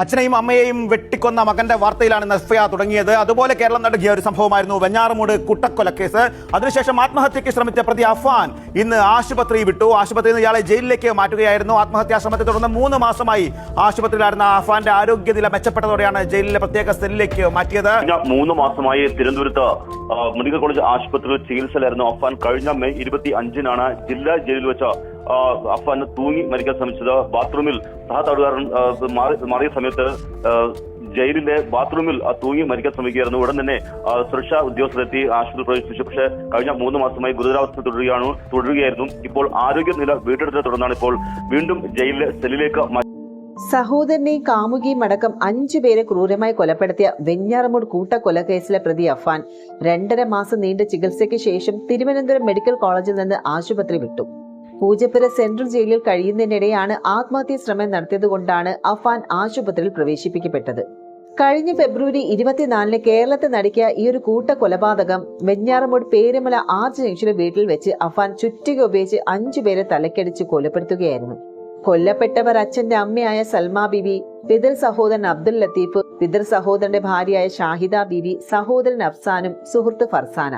അച്ഛനെയും അമ്മയെയും വെട്ടിക്കൊന്ന മകന്റെ വാർത്തയിലാണ് നസ്ഫിയ തുടങ്ങിയത്. അതുപോലെ കേരളം നടുക്കിയ ഒരു സംഭവമായിരുന്നു വെഞ്ഞാറമൂട് കുട്ടക്കൊലക്കേസ് അതിനുശേഷം ആത്മഹത്യയ്ക്ക് ശ്രമിച്ച പ്രതി അഫാൻ ഇന്ന് ആശുപത്രി വിട്ടു. ആശുപത്രിയിൽ നിന്ന് ഇയാളെ ജയിലിലേക്ക് മാറ്റുകയായിരുന്നു. ആത്മഹത്യാ ശ്രമത്തെ തുടർന്ന് മൂന്ന് മാസമായി ആശുപത്രിയിലായിരുന്ന അഫാന്റെ ആരോഗ്യനില മെച്ചപ്പെട്ടതോടെയാണ് ജയിലിലെ പ്രത്യേക സെല്ലിലേക്ക് മാറ്റിയത്. മൂന്ന് മാസമായി തിരുവനന്തപുരത്ത് മെഡിക്കൽ കോളേജ് ആശുപത്രിയിൽ ചികിത്സയിലായിരുന്നു അഫാൻ കഴിഞ്ഞ മെയ് ഇരുപത്തി അഞ്ചിനാണ് ജില്ലാ ജയിലിൽ വെച്ച് ആ, എന്നെ തൂങ്ങി മരിക്കാൻ ശ്രമിച്ചത് ബാത്റൂമിൽ സഹതടവുകാരൻ മാറിയ സമയത്ത് ജയിലിലെ ബാത്റൂമിൽ തൂങ്ങി മരിക്കാൻ ശ്രമിക്കുകയായിരുന്നു. ഉടൻ തന്നെ സുരക്ഷാ ഉദ്യോഗസ്ഥരെത്തി ആശുപത്രി പ്രവേശിപ്പിച്ചു. പക്ഷേ കഴിഞ്ഞ മൂന്ന് മാസമായി ഗുരുതരാവസ്ഥ തുടരുകയാണ് തുടരുകയായിരുന്നു. ഇപ്പോൾ ആരോഗ്യനില വീണ്ടെടുത്തതിനെ തുടർന്നാണ് ഇപ്പോൾ വീണ്ടും ജയിലിലെ സെല്ലിലേക്ക് സഹോദരനെ കാമുകിയും അടക്കം അഞ്ചു പേരെ ക്രൂരമായി കൊലപ്പെടുത്തിയ വെഞ്ഞാറമൂട് കൂട്ടക്കൊലക്കേസിലെ പ്രതി അഫാൻ രണ്ടര മാസം നീണ്ട ചികിത്സയ്ക്ക് ശേഷം തിരുവനന്തപുരം മെഡിക്കൽ കോളേജിൽ നിന്ന് ആശുപത്രി വിട്ടു. പൂജപ്പുര സെൻട്രൽ ജയിലിൽ കഴിയുന്നതിനിടെയാണ് ആത്മഹത്യാ ശ്രമം നടത്തിയതുകൊണ്ടാണ് അഫാൻ ആശുപത്രിയിൽ പ്രവേശിപ്പിക്കപ്പെട്ടത്. കഴിഞ്ഞ ഫെബ്രുവരി ഇരുപത്തിനാലിന് കേരളത്തിൽ നടക്കിയ ഈ ഒരു കൂട്ട കൊലപാതകം വെഞ്ഞാറമൂട് പേരുമല ആർച്ച് ജംഗ്ഷന് വീട്ടിൽ വെച്ച് അഫാൻ ചുറ്റിക ഉപയോഗിച്ച് അഞ്ചുപേരെ തലക്കടിച്ച് കൊലപ്പെടുത്തുകയായിരുന്നു. കൊല്ലപ്പെട്ടവർ അച്ഛന്റെ അമ്മയായ സൽമാ ബിബി പിതൃ സഹോദരൻ അബ്ദുൽ ലത്തീഫ് പിതൃ സഹോദരന്റെ ഭാര്യയായ ഷാഹിദ ബിബി സഹോദരൻ അഫ്സാനും സുഹൃത്ത് ഫർസാന.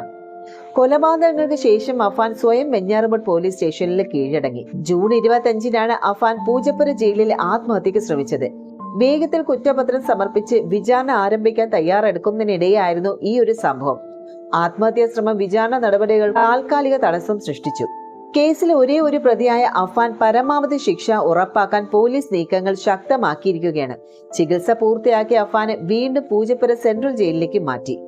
കൊലപാതകങ്ങൾക്ക് ശേഷം അഫാൻ സ്വയം വെഞ്ഞാറമൂട് പോലീസ് സ്റ്റേഷനിൽ കീഴടങ്ങി. ജൂൺ ഇരുപത്തി അഞ്ചിനാണ് അഫാൻ പൂജപ്പുര ജയിലിൽ ആത്മഹത്യക്ക് ശ്രമിച്ചത്. വേഗത്തിൽ കുറ്റപത്രം സമർപ്പിച്ച് വിചാരണ ആരംഭിക്കാൻ തയ്യാറെടുക്കുന്നതിനിടെയായിരുന്നു ഈ ഒരു സംഭവം. ആത്മഹത്യാ ശ്രമം വിചാരണ നടപടികൾ താൽക്കാലിക തടസ്സം സൃഷ്ടിച്ചു. കേസിൽ ഒരേ ഒരു പ്രതിയായ അഫാൻ പരമാവധി ശിക്ഷ ഉറപ്പാക്കാൻ പോലീസ് നീക്കങ്ങൾ ശക്തമാക്കിയിരിക്കുകയാണ്. ചികിത്സ പൂർത്തിയാക്കിയ അഫാനെ വീണ്ടും പൂജപ്പുര സെൻട്രൽ ജയിലിലേക്ക് മാറ്റി.